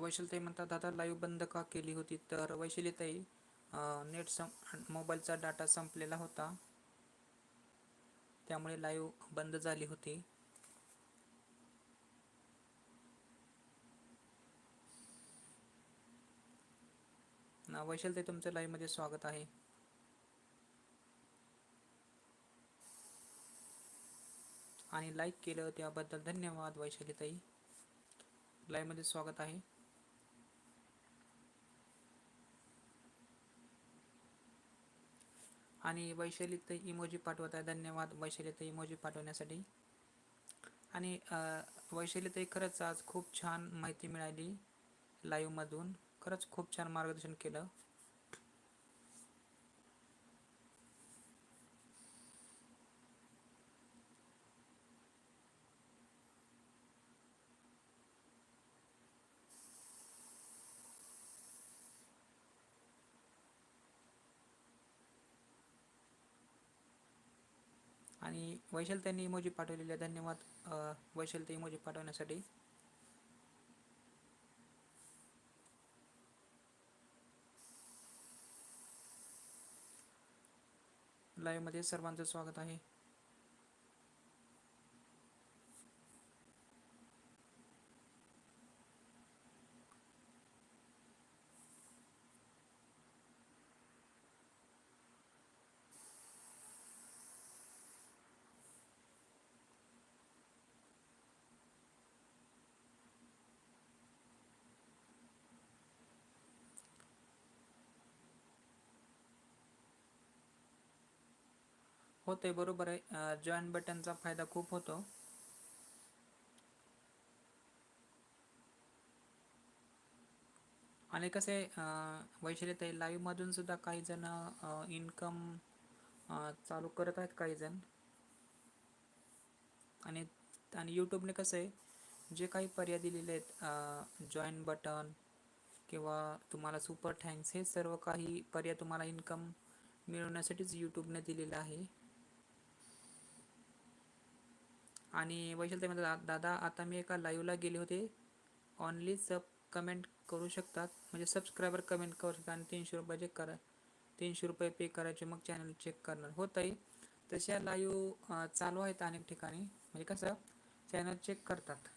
वैशलताई म्हणतात दादा लाईव्ह बंद का केली होती? तर वैशालीताई नेट सं मोबाईलचा डाटा संपलेला होता. त्यामुळे लाईव्ह बंद झाली होती. वैशालीताई तुमचं लाईव्हमध्ये स्वागत आहे. आणि लाईक केलं त्याबद्दल धन्यवाद वैशालीताई. लाईव्हमध्ये स्वागत आहे. आणि वैशालीताई इमोजी पाठवत आहे धन्यवाद वैशालीताई इमोजी पाठवण्यासाठी. आणि वैशालीतही खरंच आज खूप छान माहिती मिळाली लाईव्हमधून खरंच खूप छान मार्गदर्शन केलं. आणि वैशाल त्यांनी इमोजी पाठवलेल्या धन्यवाद वैशाल इमोजी पाठवण्यासाठी. लाईव्हमध्ये सर्वांचं स्वागत आहे. होते बरोबर आहे. जॉईन बटनचा फायदा खूप होतो. आणि कसे वैशालीताई लाईव्हमधून सुद्धा काही जण इन्कम चालू करत आहेत काही जण. आणि आणि यूट्यूबने कसं आहे जे काही पर्याय दिलेले आहेत जॉईन बटन किंवा तुम्हाला सुपर थँक्स हे सर्व काही पर्याय तुम्हाला इन्कम मिळवण्यासाठीच यूट्यूबने दिलेलं आहे. आणि वैशाल म्हणतात दादा आता मी एका लाईव्हला गेले होते. ऑनली सब कमेंट करू शकतात. म्हणजे सबस्क्रायबर कमेंट करू शकतात आणि तीनशे रुपये चेक करा तीनशे रुपये पे करायचे. मग चॅनल चेक करणार. होत आहे तशा लाईव्ह चालू आहेत अनेक ठिकाणी. म्हणजे कसं चॅनल चेक करतात.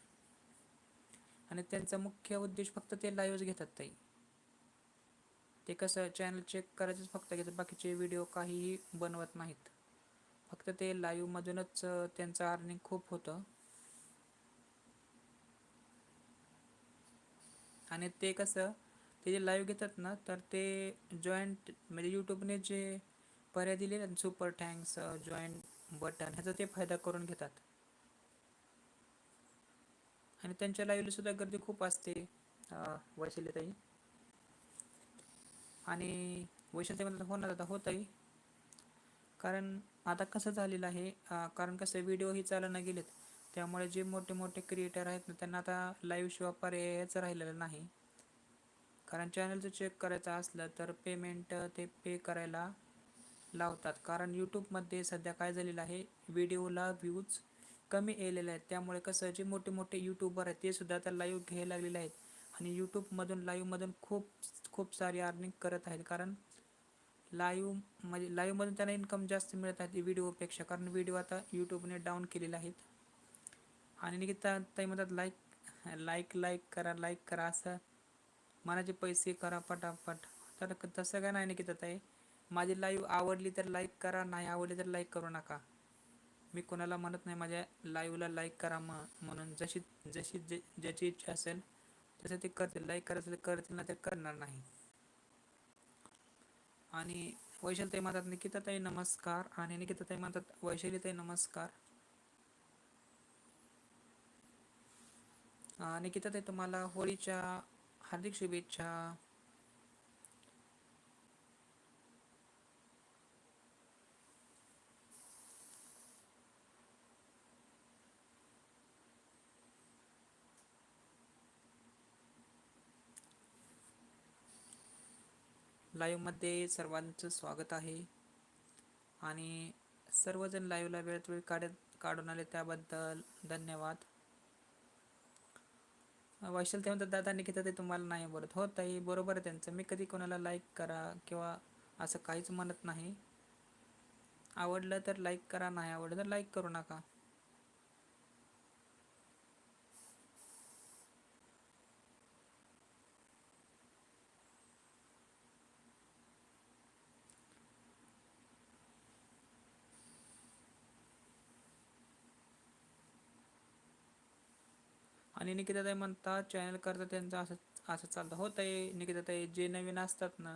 आणि त्यांचा मुख्य उद्देश फक्त ते लाईव्हच घेतात ताई. ते कसं चॅनल चेक करायचंच फक्त घेतात. बाकीचे व्हिडिओ काहीही बनवत नाहीत. फक्त ते लाईव्हमधूनच त्यांचं अर्निंग खूप होतं. आणि ते कसं ते जे लाईव्ह घेतात ना तर ते जॉईंट म्हणजे यूट्यूबने जे पर्याय दिले ना सुपर टँक्स जॉईंट बटन ह्याचा ते फायदा करून घेतात. आणि त्यांच्या लाईव्हला सुद्धा गर्दी खूप असते वैशिल्यताई आणि वैशिल्य होणार आता होतही कारण आता कसं झालेलं आहे कारण कसं व्हिडिओही चालना गेलेत. त्यामुळे जे मोठे मोठे क्रिएटर आहेत ना त्यांना आता लाईव्ह शिवाय पर्यायच राहिलेलं नाही. कारण चॅनलचं चेक करायचं असलं तर पेमेंट ते पे करायला लावतात. कारण यूट्यूबमध्ये सध्या काय झालेलं आहे व्हिडिओला व्ह्यूज कमी येलेले आहेत. त्यामुळे कसं जे मोठे मोठे यूट्यूबर आहेत ते सुद्धा आता लाईव्ह घ्यायला लागलेले आहेत. आणि यूट्यूबमधून लाईव्हमधून खूप खूप सारी अर्निंग करत आहेत. कारण लाईव्ह म्हणजे लाईव्हमधून त्यांना इन्कम जास्त मिळत आहे व्हिडिओपेक्षा कारण व्हिडिओ आता यूट्यूबने डाऊन केलेले आहेत. आणि निकिता ताई म्हणतात लाईक लाईक लाईक करा लाईक करा असं. मनाचे पैसे करा पटापट. तर तसं काय नाही निकिता ताई? माझी लाईव्ह आवडली तर लाईक करा नाही आवडली तर लाईक करू नका. मी कोणाला म्हणत नाही माझ्या लाईव्हला लाईक करा मग म्हणून. जशी जशी ज्याची इच्छा असेल तसं ते करतील. लाईक करायचं तर करतील ना ते करणार नाही. आणि वैशालीताई म्हणतात निकिताताई नमस्कार. आणि निकिताताई म्हणतात वैशालीताई नमस्कार. निकिताताई तुम्हाला होळीच्या हार्दिक शुभेच्छा. लाईव्हमध्ये सर्वांचं स्वागत आहे. आणि सर्वजण लाईव्हला वेळात वेळ काढत काढून आले त्याबद्दल धन्यवाद. वैशाल ते म्हणतात दादा निकिता ते तुम्हाला नाही बोलत. हो ताई बरोबर आहे त्यांचं. मी कधी कोणाला लाईक करा किंवा असं काहीच म्हणत नाही. आवडलं तर लाईक करा नाही आवडलं तर लाईक करू नका. आणि निकिताताई म्हणतात चॅनल करता त्यांचं असं असं चालतं. होत आहे निकिताताई जे नवीन असतात ना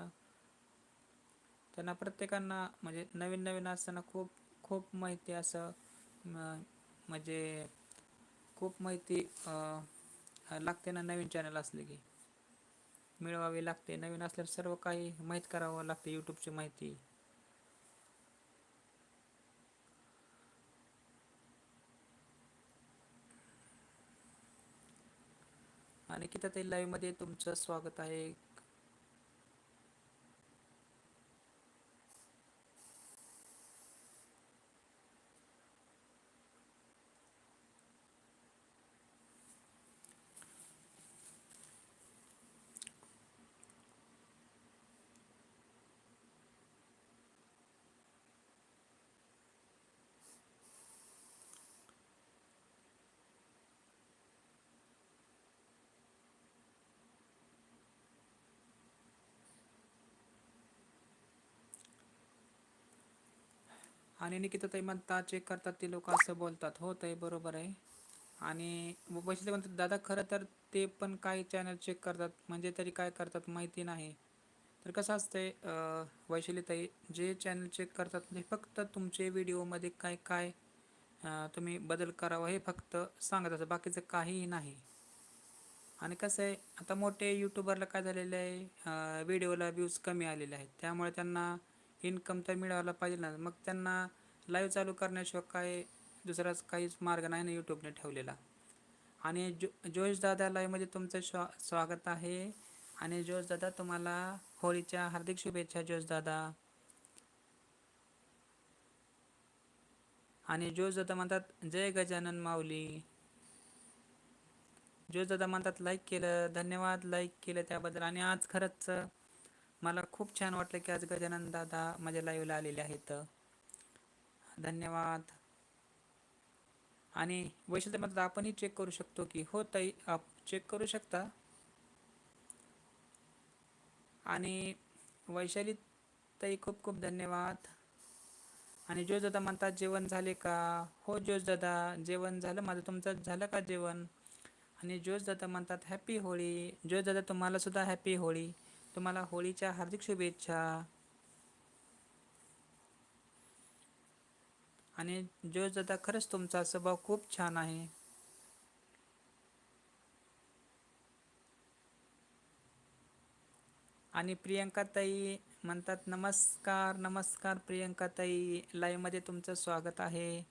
त्यांना प्रत्येकांना म्हणजे नवीन नवीन असताना खूप खूप माहिती असं म्हणजे खूप माहिती लागते ना नवीन चॅनल असले की. मिळवावी लागते. नवीन असल्यावर सर्व काही माहीत करावं लागते यूट्यूबची माहिती. आणि किती ते तुमचं स्वागत आहे. आणि निकिता ताई म्हणतात चेक करतात ते लोक असं बोलतात. हो ताई बरोबर आहे. आणि वैशिष्ट्य म्हणतात दादा खरं तर ते पण काही चॅनल चेक करतात. म्हणजे तरी काय करतात माहिती नाही. तर कसं असतंय वैशिली ताई जे चॅनल चेक करतात ते फक्त तुमचे व्हिडिओमध्ये काय काय तुम्ही बदल करावा हे फक्त सांगत असं बाकीचं काहीही नाही. आणि कसं आहे आता मोठे यूट्यूबरला काय झालेलं आहे व्हिडिओला व्ह्यूज कमी आलेले आहेत. त्यामुळे त्यांना इन्कम तर मिळायला पाहिजे ना. मग त्यांना लाईव्ह चालू करण्याशिवाय काय दुसराच काहीच मार्ग नाही ना यूट्यूबने ठेवलेला. आणि जो जोश दादा लाईव्हमध्ये तुमचं स्वा स्वागत आहे. आणि जोश दादा तुम्हाला होळीच्या हार्दिक शुभेच्छा जोश दादा. आणि जोश दादा म्हणतात जय गजानन माऊली. जोश दादा म्हणतात लाईक केलं धन्यवाद लाईक केलं त्याबद्दल. आणि आज खरंच मला खूप छान वाटलं की आज गजानन दादा माझ्या लाईव्हला आलेले आहेत. धन्यवाद. आणि वैशिष्ट्य आपणही चेक करू शकतो की हो ताई आप चेक करू शकता. आणि वैशाली ताई खूप खूप धन्यवाद. आणि जोश दादा म्हणतात जेवण झाले का? हो जोश दादा जेवण झालं. माझं तुमचं झालं का जेवण? आणि जोश दादा म्हणतात हॅपी होळी. जोश दादा तुम्हाला सुद्धा हॅपी होळी. तुम्हाला होळीच्या हार्दिक शुभेच्छा. आणि जो दादा खरंच तुमचा स्वभाव खूप छान आहे. आणि प्रियंकाताई म्हणतात नमस्कार नमस्कार प्रियंकाताई लाईव्हमध्ये मध्ये तुमचं स्वागत आहे.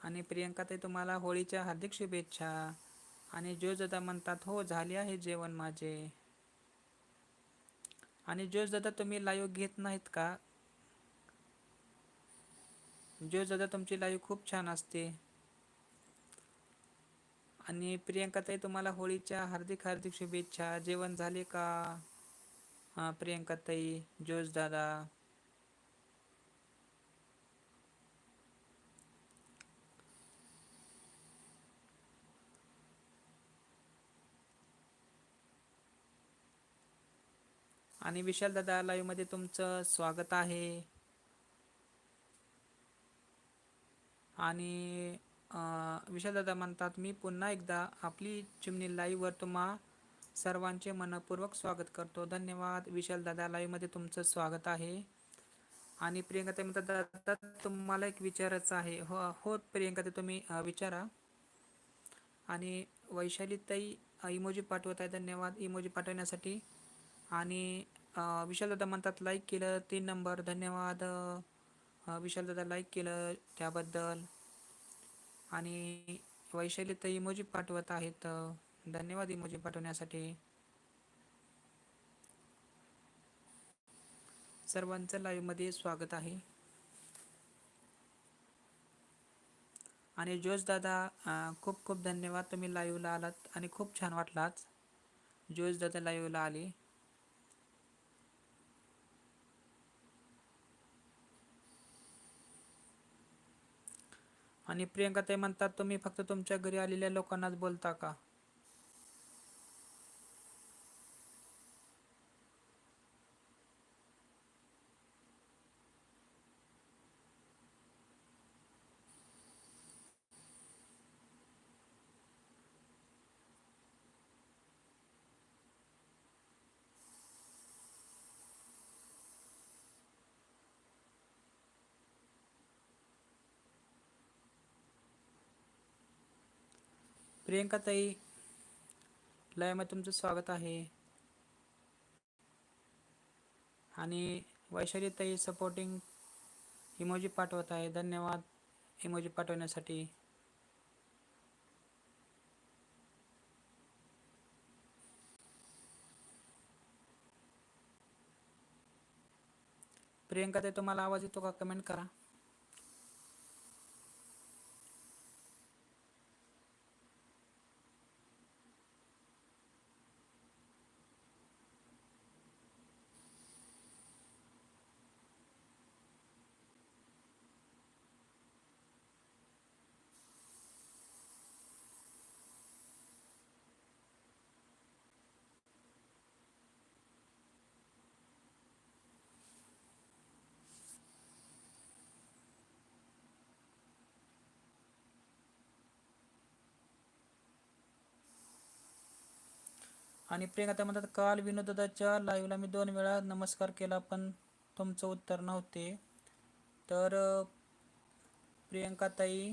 आणि प्रियंकाताई तुम्हाला होळीच्या हार्दिक शुभेच्छा. आणि जो दादा म्हणतात हो झाले आहे जेवण माझे. आणि जोश दादा तुम्ही लाईव्ह घेत नाहीत का? जोश दादा तुमची लाईव्ह खूप छान असते. आणि प्रियंका ताई तुम्हाला होळीच्या हार्दिक हार्दिक शुभेच्छा. जेवण झाले का? हां प्रियंका ताई जोश दादा. आणि विशाल दादा लाईव्हमध्ये तुमचं स्वागत आहे. आणि विशाल दादा म्हणतात मी पुन्हा एकदा आपली चिमणी लाईव्हवर तुम्हा सर्वांचे मनपूर्वक स्वागत करतो. धन्यवाद. विशाल दादा लाईव्हमध्ये तुमचं स्वागत आहे. आणि प्रियंका ते म्हणतात दादा तुम्हाला एक विचारायचं आहे. हो हो प्रियंका ते तुम्ही विचारा. आणि वैशाली ताई इमोजी पाठवत आहे. धन्यवाद. इमोजी पाठवण्यासाठी. आणि विशालदादा म्हणतात लाईक केलं तीन नंबर धन्यवाद. विशालदादा लाईक केलं त्याबद्दल. आणि वैशाली तर इमोजी पाठवत आहेत. धन्यवाद इमोजी पाठवण्यासाठी. सर्वांचं लाईव्हमध्ये स्वागत आहे. आणि जोश दादा खूप खूप धन्यवाद. तुम्ही लाईव्हला आलात आणि खूप छान वाटलाच जोश दादा लाईव्हला आले. आणि प्रियंका ते म्हणतात तुम्ही फक्त तुमच्या घरी आलेल्या लोकांनाच बोलता का? प्रियंका ताई लयमध्ये तुमचं स्वागत आहे. आणि वैशाली ताई सपोर्टिंग इमोजी पाठवत आहे. धन्यवाद इमोजी पाठवण्यासाठी. प्रियंका ताई तुम्हाला आवाज येतो का? कमेंट करा. आणि प्रियंका त्या म्हणतात काल विनोदाच्या लाईव्हला मी दोन वेळा नमस्कार केला पण तुमचं उत्तर नव्हते. तर प्रियंका ताई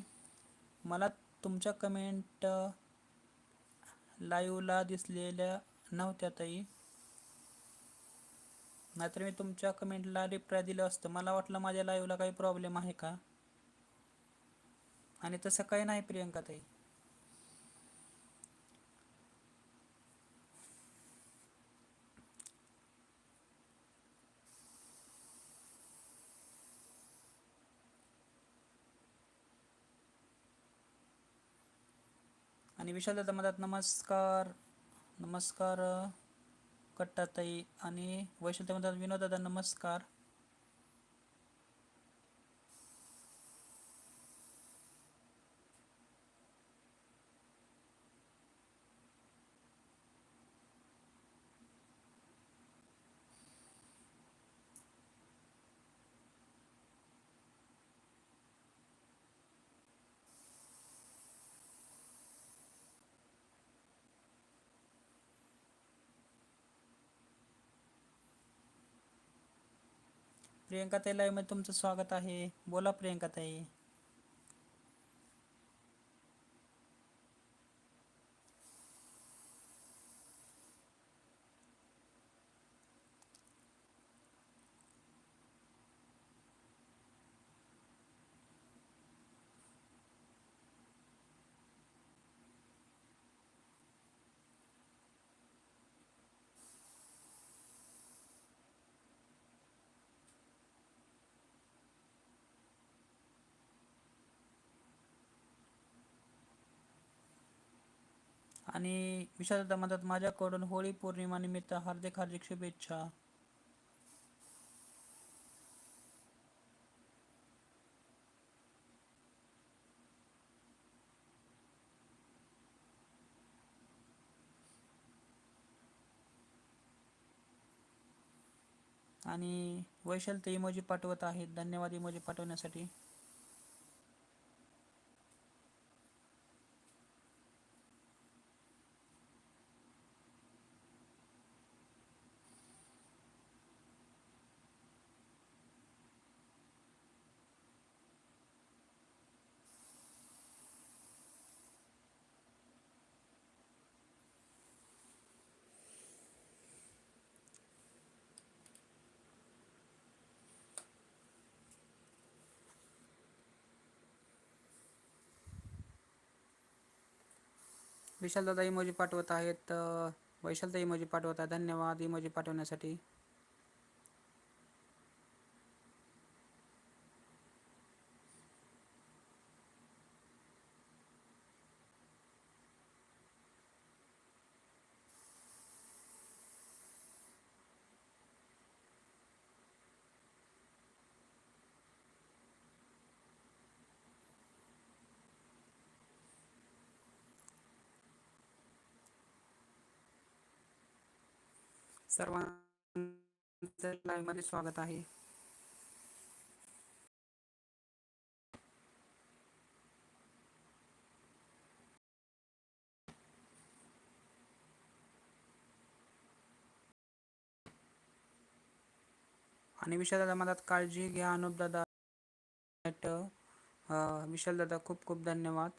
मला तुमच्या कमेंट लाईव्हला दिसलेल्या नव्हत्या ताई. नाहीतर मी तुमच्या कमेंटला रिप्लाय दिलं असतं. मला वाटलं माझ्या लाईव्हला काही प्रॉब्लेम आहे का? आणि तसं काही नाही प्रियंका ताई. आणि विशाल दादा म्हणतात नमस्कार. नमस्कार कट्टाताई आणि वैशालता म्हणतात विनोद दादा नमस्कार. प्रियंका ताई live मध्ये तुमचं स्वागत आहे. बोला प्रियंका ताई. आणि विशालदा म्हणतात माझ्याकडून होळी पौर्णिमा निमित्त हार्दिक हार्दिक शुभेच्छा. आणि वैशाल ते इमोजी पाठवत आहेत. धन्यवाद इमोजी पाठवण्यासाठी. विशालदादा इमोजी पाठवत आहेत. वैशालदा इमोजी पाठवत आहेत धन्यवाद इमोजी पाठवण्यासाठी. सर्वांचं लाईव्हमध्ये स्वागत आहे. आणि विशाल दादा काळजी घ्या अनुप दादा विशाल दादा खूप खूप धन्यवाद.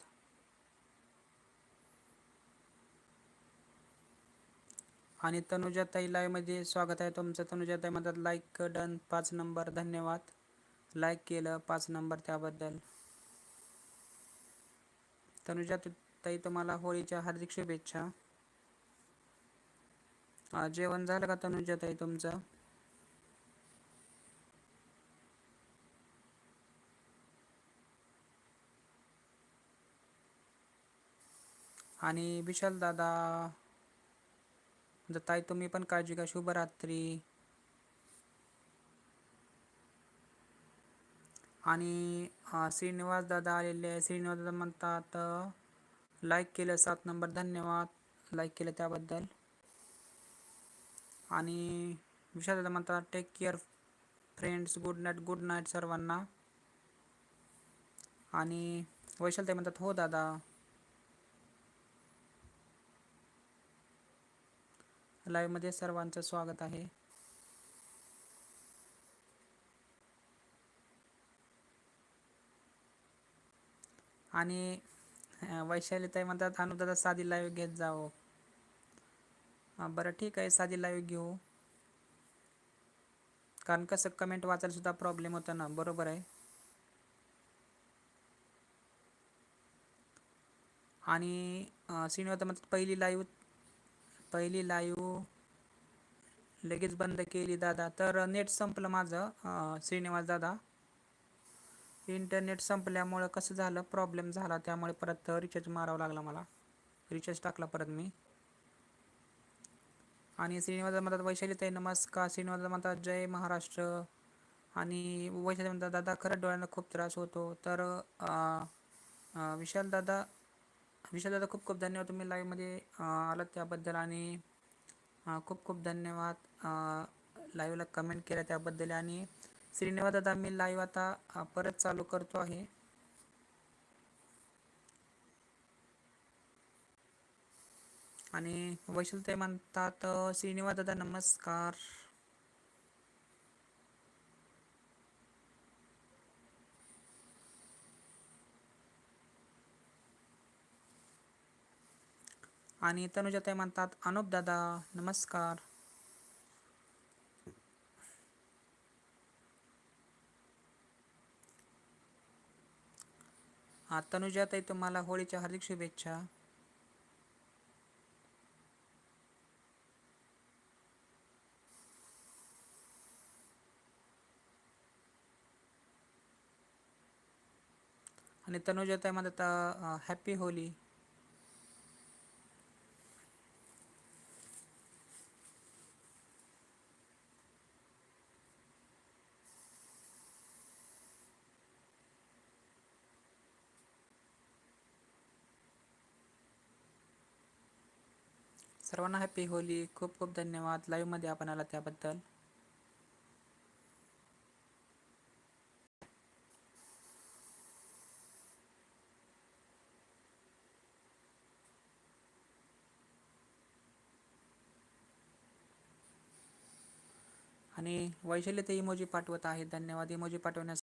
आणि तनुजाताई लाईव्हमध्ये स्वागत आहे. तुमचं तनुजाताई म्हणतात लाईक डन पाच नंबर धन्यवाद. लाईक केलं पाच नंबर त्याबद्दल. तनुजाताई तुम्हाला होळीच्या हार्दिक शुभेच्छा. जेवण झालं का तनुजाताई तुमचं? आणि विशाल दादा म्हणजे ताई तुम्ही पण काळजी घ्या. शुभरात्री आणि श्रीनिवास दादा आलेले आहे श्रीनिवास दादा म्हणतात लाईक केलं सात नंबर धन्यवाद. लाईक केलं त्याबद्दल. आणि विशाल दादा म्हणतात take care friends good night good night सर्वांना. आणि वैशाल ते म्हणतात हो दादा. लाईव्हमध्ये सर्वांचं स्वागत आहे. आणि वैशालीताई म्हणतात अनुदादा साधी लाईव्ह घेत जाओ हो. बरं ठीक आहे साधी लाईव्ह घेऊ. कारण कसं कमेंट वाचायला सुद्धा प्रॉब्लेम होता ना बरोबर आहे. आणि श्रीनिवास म्हणतात पहिली लाईव्ह पहिली लाईव्ह लगेच बंद केली दादा. तर नेट संपलं माझं श्रीनिवास दादा. इंटरनेट संपल्यामुळं कसं झालं प्रॉब्लेम झाला त्यामुळे परत रिचार्ज मारावं लागला मला. रिचार्ज टाकला परत मी. आणि श्रीनिवास म्हणतात वैशालीताई नमस्कार. श्रीनिवास म्हणतात जय महाराष्ट्र. आणि वैशाली म्हणतात दादा खरंच डोळ्यांना खूप त्रास होतो. तर विशाल दादा विशाल दादा खूप खूप धन्यवाद तुम्ही लाईव्हमध्ये आलात त्याबद्दल आणि खूप खूप धन्यवाद लाईव्हला कमेंट केलं त्याबद्दल आणि श्रीनिवास दादा मी लाईव्ह आता परत चालू करतो आहे. आणि ते म्हणतात श्रीनिवास दादा नमस्कार. आणि तनुजाताई म्हणतात अनुप दादा नमस्कार. हा तनुजाताई तुम्हाला होळीच्या हार्दिक शुभेच्छा. आणि तनुजाताई म्हणतात हॅपी होली सर्वांना हॅपी होली. खूप खूप धन्यवाद. लाईव्हमध्ये आपण आला त्याबद्दल आणि वैशाली ते इमोजी पाठवत आहेत. धन्यवाद. इमोजी पाठवण्यास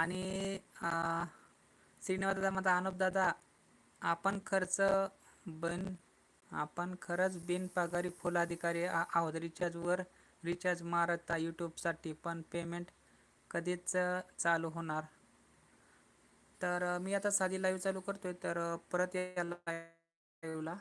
आणि श्रीनिवास माझा म्हणता अनुप दादा आपण खर्च बन आपण खरंच बिनपगारी फुल अधिकारी आहोत. रिचार्जवर रिचार्ज मारता यूट्यूबसाठी पण पेमेंट कधीच चालू होणार. तर मी आता साधी लाईव्ह चालू करतोय. तर परत या लाईव्हला